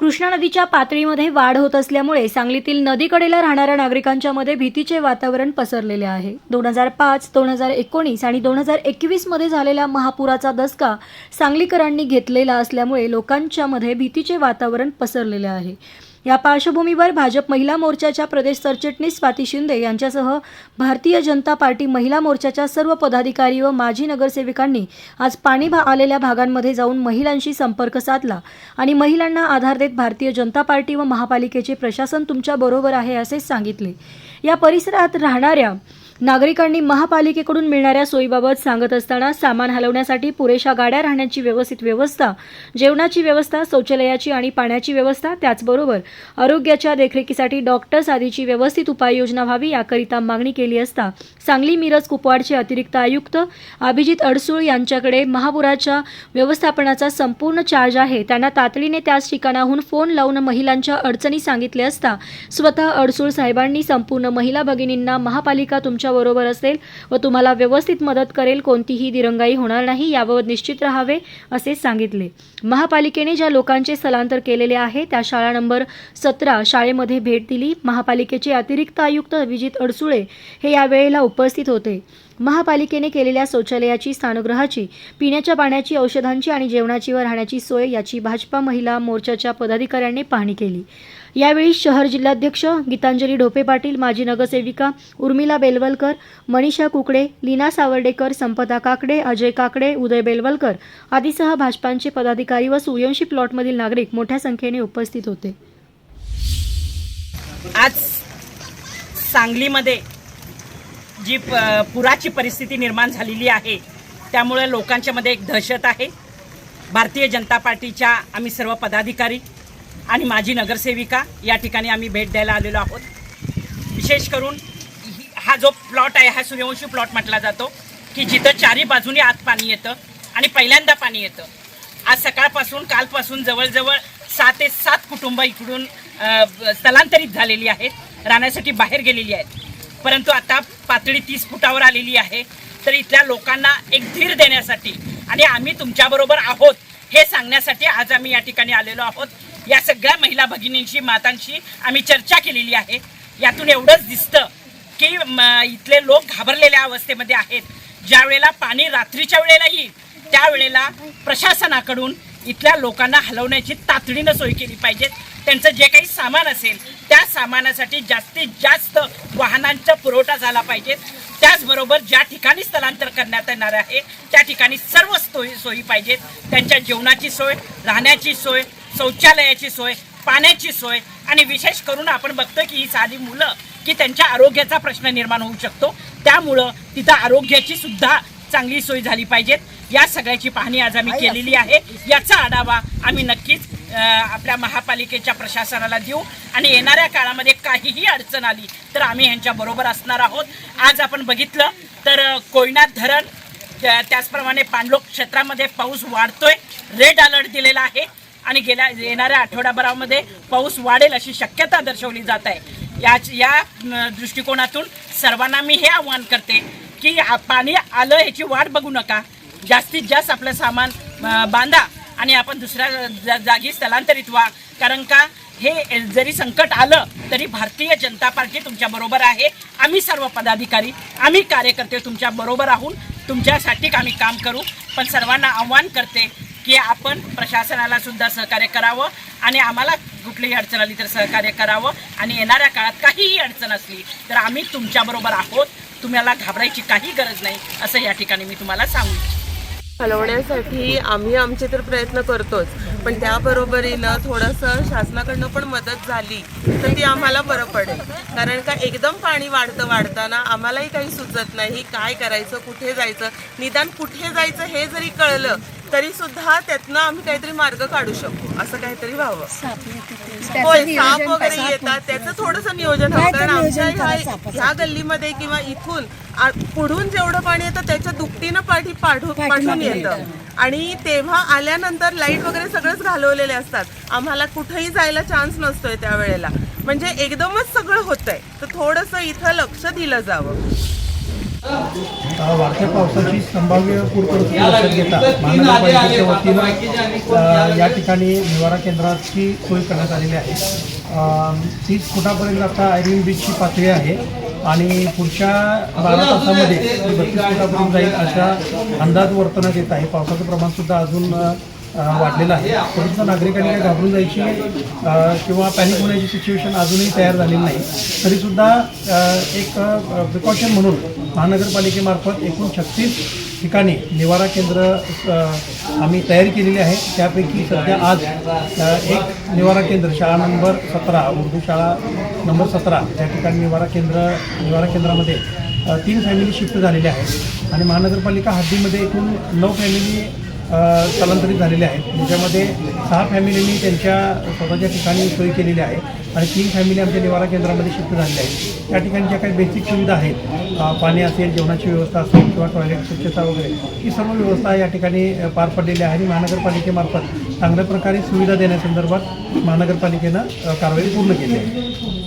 कृष्णा नदीच्या पातळीमध्ये वाढ होत असल्यामुळे सांगलीतील नदीकडेला राहणाऱ्या नागरिकांच्या मध्ये भीतीचे वातावरण पसरलेले आहे. दोन हजार पाच दोन हजार एकोणीस आणि दोन हजार एकवीसमध्ये झालेल्या महापुराचा दसका सांगलीकरांनी घेतलेला असल्यामुळे लोकांच्या मध्ये भीतीचे वातावरण पसरलेले आहे. या पार्श्वभूमीवर भाजप महिला मोर्चाच्या प्रदेश सरचिटणीस स्वाती शिंदे यांच्यासह भारतीय जनता पार्टी महिला मोर्चाच्या सर्व पदाधिकारी व माजी नगरसेविकांनी आज पाणी भा आलेल्या भागांमध्ये जाऊन महिलांशी संपर्क साधला आणि महिलांना आधार देत भारतीय जनता पार्टी व महापालिकेचे प्रशासन तुमच्या बरोबर आहे असे सांगितले. या परिसरात राहणाऱ्या नागरिकांनी महापालिकेकडून मिळणाऱ्या सोयीबाबत सांगत असताना सामान हलवण्यासाठी पुरेशा गाड्या राहण्याची व्यवस्थित व्यवस्था जेवणाची व्यवस्था शौचालयाची आणि पाण्याची व्यवस्था त्याचबरोबर आरोग्याच्या देखरेखीसाठी डॉक्टर्स आदीची व्यवस्थित उपाययोजना व्हावी याकरिता मागणी केली असता सांगली मिरज कुपवाडचे अतिरिक्त आयुक्त अभिजित अडसूळ यांच्याकडे महापुराच्या व्यवस्थापनाचा संपूर्ण चार्ज आहे. त्यांना तातडीने त्याच ठिकाणाहून फोन लावून महिलांच्या अडचणी सांगितल्या असता स्वतः अडसूळ साहेबांनी संपूर्ण महिला भगिनींना महापालिका तुमच्या बरोबर असेल व तुम्हाला व्यवस्थित मदत करेल कोणतीही दिरंगाई होणार नाही याबाबत निश्चित राहावे असे सांगितले. महापालिकेने ज्या लोकांचे स्थलांतर केलेले आहे त्या शाळा नंबर सतरा शाळेमध्ये भेट दिली. महापालिकेचे अतिरिक्त आयुक्त अभिजित अडसुळे हे यावेळेला उपस्थित होते. महापालिकेने केलेल्या शौचालयाची स्थानगृहाची पिण्याच्या पाण्याची औषधांची आणि जेवणाची व राहण्याची सोय याची भाजपा महिला मोर्चाच्या पदाधिकाऱ्यांनी पाहणी केली. यावेळी शहर जिल्हाध्यक्ष गीतांजली ढोपे पाटील माजी नगरसेविका उर्मिला बेलवलकर मनीषा कुकडे लीना सावर्डेकर संपदा काकडे अजय काकडे उदय बेलवलकर आदीसह भाजपांचे पदाधिकारी व सूर्यवंशी प्लॉटमधील नागरिक मोठ्या संख्येने उपस्थित होते. आज सांगलीमध्ये जी प- पुराची परिस्थिती निर्माण झालेली आहे त्यामुळे लोकांच्या मध्ये एक दहशत आहे. भारतीय जनता पार्टीच्या आम्ही सर्व पदाधिकारी आणि माजी नगरसेविका या ठिकाणी आम्ही भेट द्यायला आलेलो आहोत. विशेष करून हा जो प्लॉट आहे हा सूर्यवंशी प्लॉट म्हटला जातो की जिथं चारी बाजूनी आत पाणी येतं आणि पहिल्यांदा पाणी येतं. आज सकाळपासून कालपासून जवळजवळ सहा ते सात कुटुंब इकडून स्थलांतरित झालेली आहेत राहण्यासाठी बाहेर गेलेली आहेत. परंतु आता पातळी तीस फुटावर आलेली आहे. तर इथल्या लोकांना एक धीर देण्यासाठी आणि आम्ही तुमच्याबरोबर आहोत हे सांगण्यासाठी आज आम्ही या ठिकाणी आलेलो आहोत. या सगळ्या महिला भगिनींशी मातांशी आम्ही चर्चा केलेली आहे. यातून एवढंच दिसतं की इथले लोक घाबरलेल्या अवस्थेमध्ये आहेत. ज्या वेळेला पाणी रात्रीच्या वेळेला येईल त्यावेळेला प्रशासनाकडून इथल्या लोकांना हलवण्याची तातडीनं सोय केली पाहिजे. त्यांचं जे काही सामान असेल त्या सामानासाठी जास्तीत जास्त वाहनांचा पुरवठा झाला पाहिजे. त्याचबरोबर ज्या ठिकाणी स्थलांतर करण्यात येणार आहे त्या ठिकाणी सर्व सोयी सोयी पाहिजेत त्यांच्या जेवणाची सोय राहण्याची सोय शौचालयाची सोय पाण्याची सोय आणि विशेष करून आपण बघतो की ही साधी मुलं की त्यांच्या आरोग्याचा प्रश्न निर्माण होऊ शकतो. त्यामुळं तिथं आरोग्याची सुद्धा चांगली सोय झाली पाहिजेत या सगळ्याची पाहणी आज आम्ही केलेली आहे. याचा आढावा आम्ही नक्कीच आपल्या महापालिकेच्या प्रशासनाला देऊ. आणि येणाऱ्या काळामध्ये काहीही अडचण आली तर आम्ही ह्यांच्या बरोबर असणार आहोत. आज आपण बघितलं तर अ, कोयना धरण त्या- त्याचप्रमाणे पाणलोक क्षेत्रामध्ये पाऊस वाढतोय. रेड अलर्ट दिलेला आहे. आणि गेल्या येणाऱ्या आठवडाभरामध्ये पाऊस वाढेल अशी शक्यता दर्शवली जात आहे. या या दृष्टिकोनातून सर्वांना मी हे आव्हान करते की पाणी आलं ह्याची वाट बघू नका. जास्तीत जास्त आपलं सामान बांधा. आणि आपण दुसऱ्या जा- जागी स्थलांतरित व्हा. कारण का हे जरी संकट आलं तरी भारतीय जनता पार्टी तुमच्या बरोबर आहे. आम्ही सर्व पदाधिकारी आम्ही कार्यकर्ते तुमच्या बरोबर आहोत. तुमच्यासाठी आम्ही काम करू. पण सर्वांना आव्हान करते की आपण प्रशासनाला सुद्धा सहकार्य करावं आणि आम्हाला कुठलीही अडचण आली तर सहकार्य करावं. आणि येणाऱ्या काळात काहीही अडचण असली तर आम्ही तुमच्याबरोबर आहोत. तुम्हाला घाबरायची काही गरज नाही असं या ठिकाणी मी तुम्हाला सांगू हलवण्यासाठी आम्ही आमचे तर प्रयत्न करतोच. पण त्याबरोबरीनं थोडंसं शासनाकडनं पण मदत झाली तर ती आम्हाला बरं पडेल. कारण का एकदम पाणी वाढतं वाढताना आम्हालाही काही सुचत नाही काय करायचं कुठे जायचं निदान कुठे जायचं हे जरी कळलं तरी सुद्धा त्यातनं आम्ही काहीतरी मार्ग काढू शकतो असं काहीतरी व्हावं. होय साप वगैरे येतात. त्याचं थोडंसं नियोजन हवं. कारण आमच्या ह्या ह्या गल्लीमध्ये किंवा इथून आ- पुढून जेवढं पाणी येतं त्याच्या दुपटीनं पाठी पाठू पाठून येतं. आणि तेव्हा आल्यानंतर लाइट वगैरे सगळंच घालवलेले असतात. आम्हाला कुठेही जायला चान्स नसतोय त्यावेळेला. म्हणजे एकदमच सगळं होतंय. तर थोडंसं इथं लक्ष दिलं जावं. वाढत्या पावसाची संभाव्य पूर परिस्थिती लक्षात घेता महानगरपालिकेच्या वतीनं या ठिकाणी निवारा केंद्राची सोय करण्यात आलेली आहे. तीस फुटापर्यंत आता आयरिन बीचची पातळी आहे आणि पुढच्या बारा तासामध्ये बत्तीस फुटापर्यंत जाईल अशा अंदाज वर्तवण्यात येत आहे. पावसाचं प्रमाणसुद्धा अजून वाढलेलं आहे. परंतु नागरिकांनी काय घाबरून जायची किंवा पॅनिक होण्याची सिच्युएशन अजूनही तयार झालेली नाही. तरीसुद्धा एक प्रिकॉशन म्हणून महानगरपालिकेमार्फत एकूण छत्तीस ठिकाणी निवारा केंद्र आम्ही तयारी केलेली आहे. त्यापैकी सध्या आज एक निवारा केंद्र शाळा नंबर सतरा उर्दू शाळा नंबर सतरा या ठिकाणी निवारा केंद्र निवारा केंद्रामध्ये तीन फॅमिली शिफ्ट झालेल्या आहेत. आणि महानगरपालिका हद्दीमध्ये एकूण नऊ फॅमिली स्थलांतरित झालेले आहेत. त्याच्यामध्ये सहा फॅमिलींनी त्यांच्या स्वतःच्या ठिकाणी सोय केलेली आहे आणि तीन फॅमिली आमच्या निवारा केंद्रामध्ये शिफ्ट झालेल्या आहेत. त्या ठिकाणी ज्या काही बेसिक सुविधा आहेत. पाणी असेल जेवणाची व्यवस्था असेल किंवा टॉयलेट स्वच्छता वगैरे. ही सर्व व्यवस्था या ठिकाणी पार पडलेली आहे आणि महानगरपालिकेमार्फत चांगल्या प्रकारे सुविधा देण्यासंदर्भात महानगरपालिकेनं कारवाई पूर्ण केली आहे.